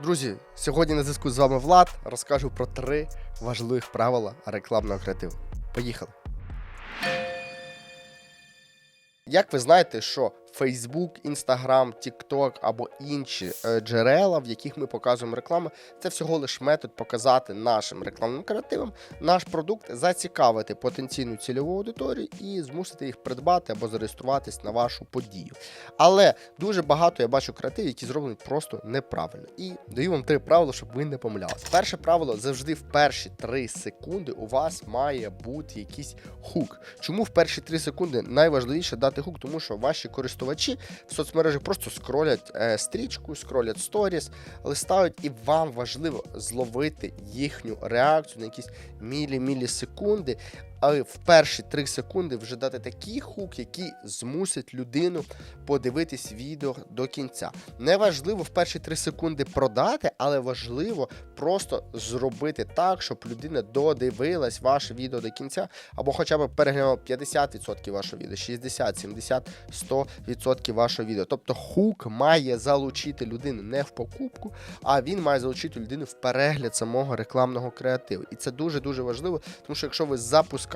Друзі, сьогодні на зв'язку з вами Влад. Розкажу про три важливих правила рекламного креативу. Поїхали. Як ви знаєте, що Facebook, Instagram, TikTok або інші е, джерела, в яких ми показуємо рекламу, це всього лиш метод показати нашим рекламним креативам наш продукт, зацікавити потенційну цільову аудиторію і змусити їх придбати або зареєструватись на вашу подію. Але дуже багато я бачу креативів, які зроблені просто неправильно. І даю вам три правила, щоб ви не помилялися. Перше правило завжди в перші три секунди у вас має бути якийсь хук. Чому в перші три секунди найважливіше дати хук? Тому що ваші користувачі в соцмережі просто скролять е, стрічку, скролять сторіс, листають, і вам важливо зловити їхню реакцію на якісь мілі-мілі-секунди. Але в перші 3 секунди вже дати такий хук, який змусить людину подивитись відео до кінця. Неважливо в перші 3 секунди продати, але важливо просто зробити так, щоб людина додивилась ваше відео до кінця, або хоча б переглянула 50% вашого відео, 60, 70, 100% вашого відео. Тобто хук має залучити людину не в покупку, а він має залучити людину в перегляд самого рекламного креативу. І це дуже дуже важливо, тому що якщо ви запускаєте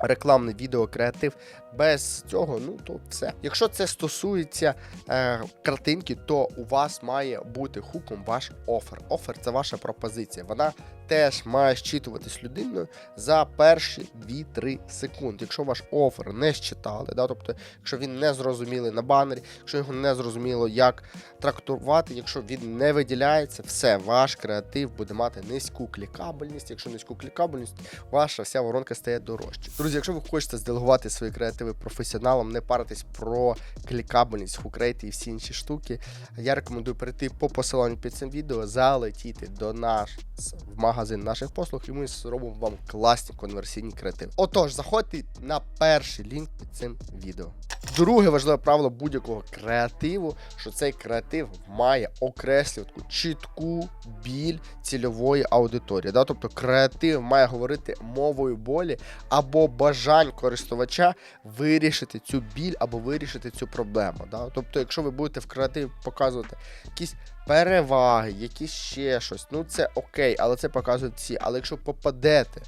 рекламний відеокреатив без цього, ну то все. Якщо це стосується е, картинки, то у вас має бути хуком ваш офер. Офер це ваша пропозиція. Вона теж має щитуватись людиною за перші 2-3 секунди. Якщо ваш офер не щитали, да, тобто, якщо він не зрозумілий на банері, якщо його не зрозуміло, як трактувати, якщо він не виділяється, все, ваш креатив буде мати низьку клікабельність. Якщо низьку клікабельність, ваша вся воронка стає дорожче. Друзі, якщо ви хочете зделегувати свої креативи професіоналам, не паритись про клікабельність, хукрейти і всі інші штуки, я рекомендую перейти по посиланню під цим відео, залетіти до нас в магазин наших послуг, і ми зробимо вам класні конверсійні креативи. Отож, заходьте на перший лінк під цим відео. Друге важливе правило будь-якого креативу, що цей креатив має окреслювати чітку біль цільової аудиторії. Да? Тобто креатив має говорити мовою болі або бажань користувача вирішити цю біль або вирішити цю проблему. Да? Тобто, якщо ви будете в креативі показувати якісь переваги, якісь ще щось, ну це окей, але це показують всі. Але якщо попадете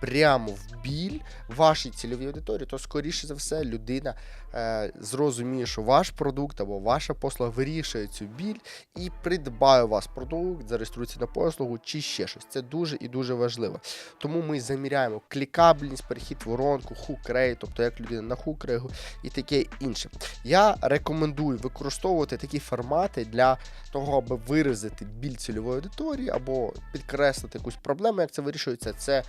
прямо в біль вашій цільовій аудиторії, то скоріше за все людина е, зрозуміє, що ваш продукт або ваша послуга вирішує цю біль і придбає у вас продукт, зареєструється на послугу чи ще щось. Це дуже і дуже важливо. Тому ми заміряємо клікабельність, перехід воронку, хук-рейт, тобто як людина на хук-рейгу і таке інше. Я рекомендую використовувати такі формати для того, аби виразити біль цільової аудиторії або підкреслити якусь проблему, як це вирішується. Це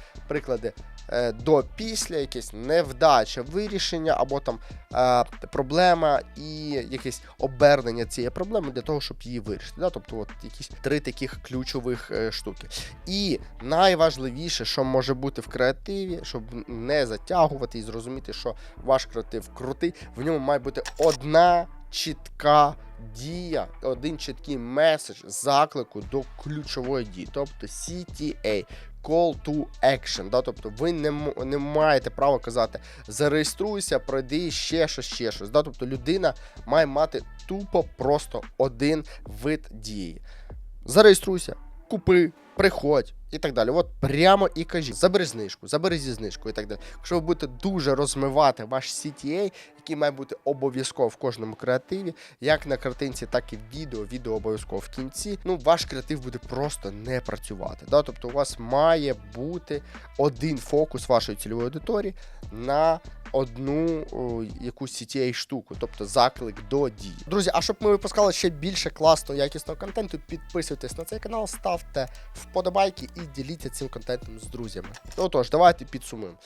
приклади е, до після, якась невдача вирішення, або там е, проблема і якесь обернення цієї проблеми для того, щоб її вирішити. Да? Тобто, от якісь три таких ключових е, штуки. І найважливіше, що може бути в креативі, щоб не затягувати і зрозуміти, що ваш креатив крутий, в ньому має бути одна чітка дія, один чіткий меседж заклику до ключової дії, тобто CTA. Call to action, да? тобто ви не, не маєте права казати зареєструйся, пройди ще щось, ще щось. Да? Тобто людина має мати тупо просто один вид дії. Зареєструйся, купи, приходь і так далі. От прямо і кажіть, забери знижку, забери зі знижкою і так далі. Якщо ви будете дуже розмивати ваш CTA, який має бути обов'язково в кожному креативі, як на картинці, так і в відео, відео обов'язково в кінці, ну ваш креатив буде просто не працювати. Да? Тобто у вас має бути один фокус вашої цільової аудиторії на одну о, якусь CTA штуку, тобто заклик до дії. Друзі, а щоб ми випускали ще більше класного якісного контенту, підписуйтесь на цей канал, ставте вподобайки і діліться цим контентом з друзями. Ну тож, давайте підсумуємо.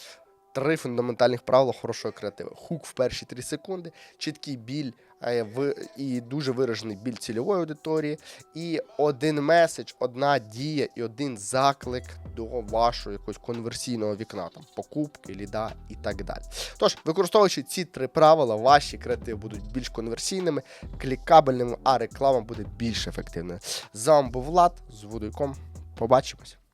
Три фундаментальних правила хорошого креативу. Хук в перші 3 секунди, чіткий біль е, в, і дуже виражений біль цільової аудиторії, і один меседж, одна дія і один заклик до вашого якогось конверсійного вікна, там покупки, ліда і так далі. Тож, використовуючи ці три правила, ваші креативи будуть більш конверсійними, клікабельними, а реклама буде більш ефективною. З вами був Влад з Вудойком. Побачимось.